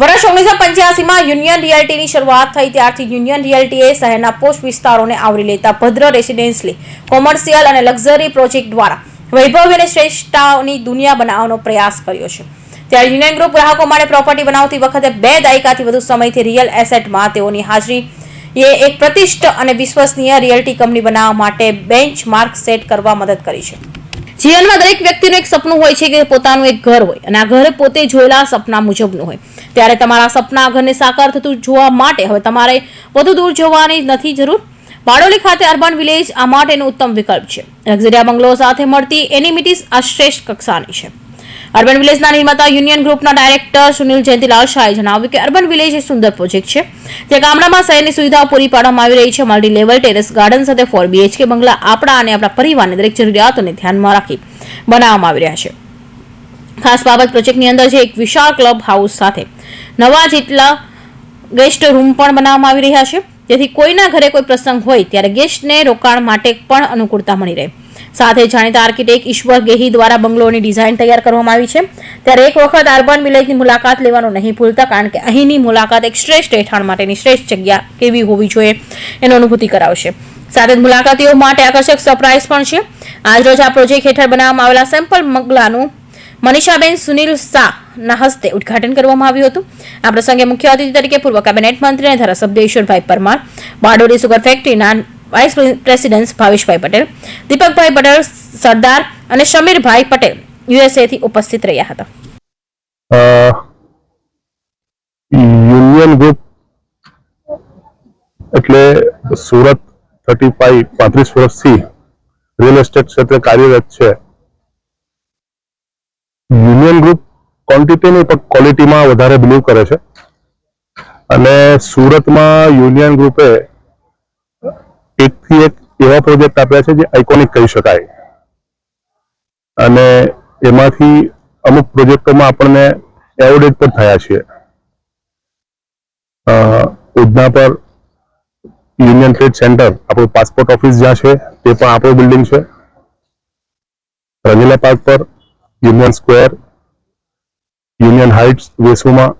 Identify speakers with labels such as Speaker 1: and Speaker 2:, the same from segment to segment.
Speaker 1: વર્ષ ઓગણીસો પંચ્યાસીમાં યુનિયન રિયાલિટીની શરૂઆત થઈ, ત્યારથી યુનિયન રિયાલિટીએ શહેરના પોસ્ટ વિસ્તારોને આવરી લેતા ભદ્ર રેસિડેન્સલી કોમર્શિયલ અને લક્ઝરી પ્રોજેક્ટ દ્વારા વૈભવ અને શ્રેષ્ઠતાઓની દુનિયા બનાવવાનો પ્રયાસ કર્યો છે. ત્યારે યુનિયન ગ્રુપ ગ્રાહકો માટે પ્રોપર્ટી બનાવતી વખતે બે દાયકાથી વધુ સમયથી રિયલ એસેટમાં તેઓની હાજરી એ એક પ્રતિષ્ઠ અને વિશ્વસનીય રિયલ્ટી કંપની બનાવવા માટે બેન્ચ માર્ક સેટ કરવા મદદ કરી છે. જીવનમાં દરેક વ્યક્તિનું એક સપનું હોય છે કે પોતાનું એક ઘર હોય અને આ ઘર પોતે જોયેલા સપના મુજબનું હોય. ત્યારે તમારા સપના ઘરને સાકાર થતું જોવા માટે હવે તમારે વધુ દૂર જવાની નથી જરૂર. બારડોલી ખાતે અર્બન વિલેજ આ માટેનો ઉત્તમ વિકલ્પ છે. લક્ઝરિયા બંગલો સાથે મળતી એનિમિટીસ આ શ્રેષ્ઠ કક્ષાની છે. અર્બન વિલેજના નિર્માતા યુનિયન ગ્રુપના ડાયરેક્ટર સુનિલ જયંતિલાલ શાહે જણાવ્યું કે અર્બન વિલેજ એ સુંદર પ્રોજેક્ટ છે. જે ગામડામાં શહેરની સુવિધાઓ પૂરી પાડવામાં આવી રહી છે. મલ્ટી લેવલ ટેરેસ ગાર્ડન સાથે ફોર બીએચકે બંગલા આપણા અને આપણા પરિવારની દરેક જરૂરિયાતોને ધ્યાનમાં રાખી બનાવવામાં આવી રહ્યા છે. ખાસ બાબત પ્રોજેક્ટની અંદર છે એક વિશાળ ક્લબ હાઉસ સાથે. નવા જેટલા ગેસ્ટ રૂમ પણ બનાવવામાં આવી રહ્યા છે. જેથી કોઈના ઘરે કોઈ પ્રસંગ હોય ત્યારે ગેસ્ટને રોકાણ માટે પણ અનુકૂળતા મળી રહે. સાથે જાણીતા આર્કિટેક્ટ ઈશ્વર ગેહી દ્વારા બંગલોની ડિઝાઇન તૈયાર કરવામાં આવી છે. ત્યારે એક વખત અર્બન વિલેજની મુલાકાત લેવાનું નહીં ભૂલતા, કારણ કે અહીંની મુલાકાત એક શ્રેષ્ઠ રહેઠાણ માટેની શ્રેષ્ઠ જગ્યા કેવી હોવી જોઈએ એનો અનુભૂતિ કરાવશે. સાથે મુલાકાતીઓ માટે આકર્ષક સરપ્રાઇઝ પણ છે. આજરોજ આ પ્રોજેક્ટ હેઠળ બનાવવામાં આવેલા સેમ્પલ બંગલાનું મનીષાબેન સુનિલ શાહના હસ્તે ઉદ્ઘાટન કરવામાં આવ્યું હતું. આ પ્રસંગે મુખ્ય અતિથિ તરીકે પૂર્વ કેબિનેટ મંત્રી અને ધારાસભ્ય ઈશ્વરભાઈ પરમાર, બારડોલી સુગર ફેક્ટરીના વાઇસ પ્રેસિડેન્ટ ભાવેશભાઈ પટેલ, દીપકભાઈ પટેલ, સરદાર અને શમીરભાઈ પટેલ યુએસએથી ઉપસ્થિત રહ્યા હતા.
Speaker 2: યુનિયન ગ્રુપ એટલે સુરત થર્ટી ફાઈવ પાંત્રીસ વર્ષથી રિયલ એસ્ટેટ ક્ષેત્રે કાર્યરત છે. યુનિયન ગ્રુપ ક્વોન્ટિટીની પણ ક્વોલિટીમાં વધારે બિલીવ કરે છે. અને સુરતમાં યુનિયન ગ્રુપે એકથી એક એવા પ્રોજેક્ટ આપ્યા છે જે આઇકોનિક કહી શકાય. અને એમાંથી અમુક પ્રોજેક્ટોમાં આપણને એવોર્ડેડ પણ થયા છીએ. ઉધના પર યુનિયન ટ્રેડ સેન્ટર આપણું પાસપોર્ટ ઓફિસ જ્યાં છે, તે પણ આપણું બિલ્ડિંગ છે. રંગીલા પાર્ક પર union square, union heights વેસુમાં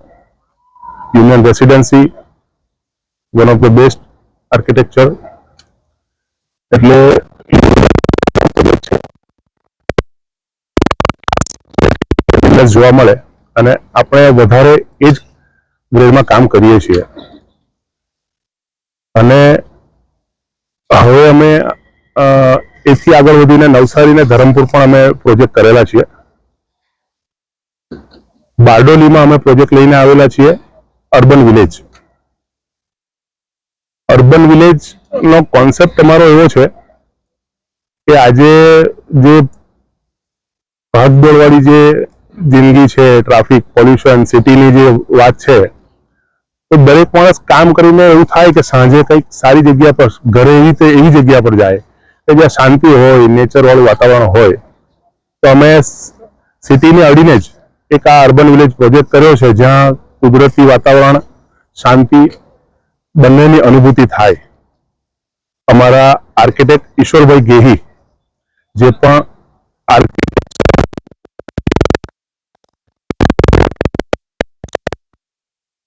Speaker 2: union residency, one of the best architecture. એટલે જોવા મળે અને આપણે વધારે એ જ ગ્રેડમાં કામ કરીએ છીએ. અને હવે અમે એથી આગળ વધીને નવસારી ને ધરમપુર પણ અમે પ્રોજેક્ટ કરેલા છીએ. બારડોલીમાં અમે પ્રોજેક્ટ લઈને આવેલા છીએ, અર્બન વિલેજ. અર્બન વિલેજનો કોન્સેપ્ટ તમારો એવો છે કે આજે જે ભાગદોડવાળી જે જિંદગી છે, ટ્રાફિક, પોલ્યુશન, સિટીની જે વાત છે, તો દરેક માણસ કામ કરીને એવું થાય કે સાંજે કંઈક સારી જગ્યા પર, ઘરે એવી રીતે એવી જગ્યા પર જાય, કે જ્યાં શાંતિ હોય નેચરવાળું વાતાવરણ હોય. તો અમે સિટીને અડીને જ એક આ અર્બન વિલેજ પ્રોજેક્ટ કર્યો છે, જ્યાં કુદરતી વાતાવરણ, શાંતિ બંનેની અનુભૂતિ થાય. અમારા આર્કિટેક્ટ ઈશ્વરભાઈ ગેહી, જે પણ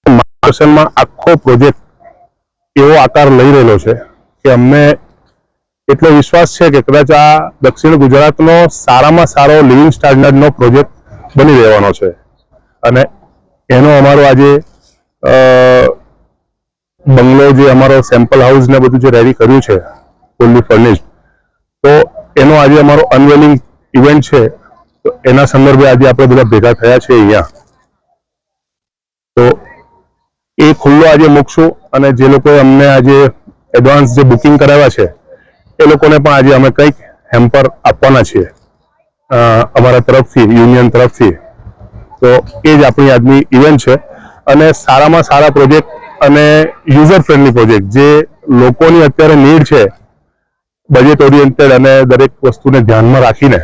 Speaker 2: માર્ગદર્શનમાં આખો પ્રોજેક્ટ એવો આકાર લઈ રહેલો છે કે અમને એટલો વિશ્વાસ છે કે કદાચ આ દક્ષિણ ગુજરાતનો સારામાં સારો લિવિંગ સ્ટાન્ડર્ડનો પ્રોજેક્ટ બની રહેવાનો છે. અને એનો અમારો આજે બંગલો જે અમારો સેમ્પલ હાઉસ ને બધું જે રેડી કર્યું છે ફૂલ્લી ફર્નિશ્ડ તો એનો આજે અમારો અનવેલિંગ ઇવેન્ટ છે. તો એના સંદર્ભે આજે આપણે બધા ભેગા થયા છે અહીંયા. તો એ ખુલ્લો આજે મૂકશું અને જે લોકોએ અમને આજે એડવાન્સ જે બુકિંગ કરાવ્યા છે, એ લોકોને પણ આજે અમે કંઈક હેમ્પર આપવાના છીએ. અમારા તરફથી, યુનિયન તરફથી. તો એ જ આપણી આજની ઇવેન્ટ છે. અને સારામાં સારા પ્રોજેક્ટ અને યુઝર ફ્રેન્ડલી પ્રોજેક્ટ જે લોકોની અત્યારે નીડ છે બજેટ ઓરિએન્ટેડ અને દરેક વસ્તુને ધ્યાનમાં રાખીને.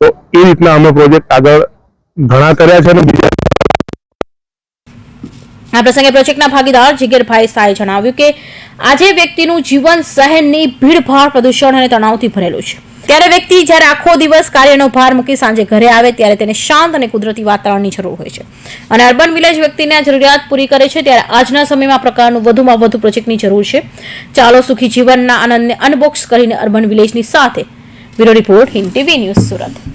Speaker 2: તો એ રીતના અમે પ્રોજેક્ટ આગળ ઘણા કર્યા છે અને બીજા
Speaker 1: આ પ્રસંગે પ્રોજેક્ટના ભાગીદાર જીગરભાઈ શાહે જણાવ્યું કે, આજે વ્યક્તિનું જીવન શહેરની ભીડભાડ, પ્રદૂષણ અને તણાવથી ભરેલું છે. ત્યારે વ્યક્તિ જ્યારે આખો દિવસ કાર્યનો ભાર મૂકી સાંજે ઘરે આવે ત્યારે તેને શાંત અને કુદરતી વાતાવરણની જરૂર હોય છે. અને અર્બન વિલેજ વ્યક્તિને જરૂરિયાત પૂરી કરે છે ત્યારે આજના સમયમાં પ્રકારનું વધુમાં વધુ પ્રોજેક્ટની જરૂર છે. ચાલો સુખી જીવનના આનંદને અનબોક્સ કરીને અર્બન વિલેજની સાથે bureau report Hind TV news Surat.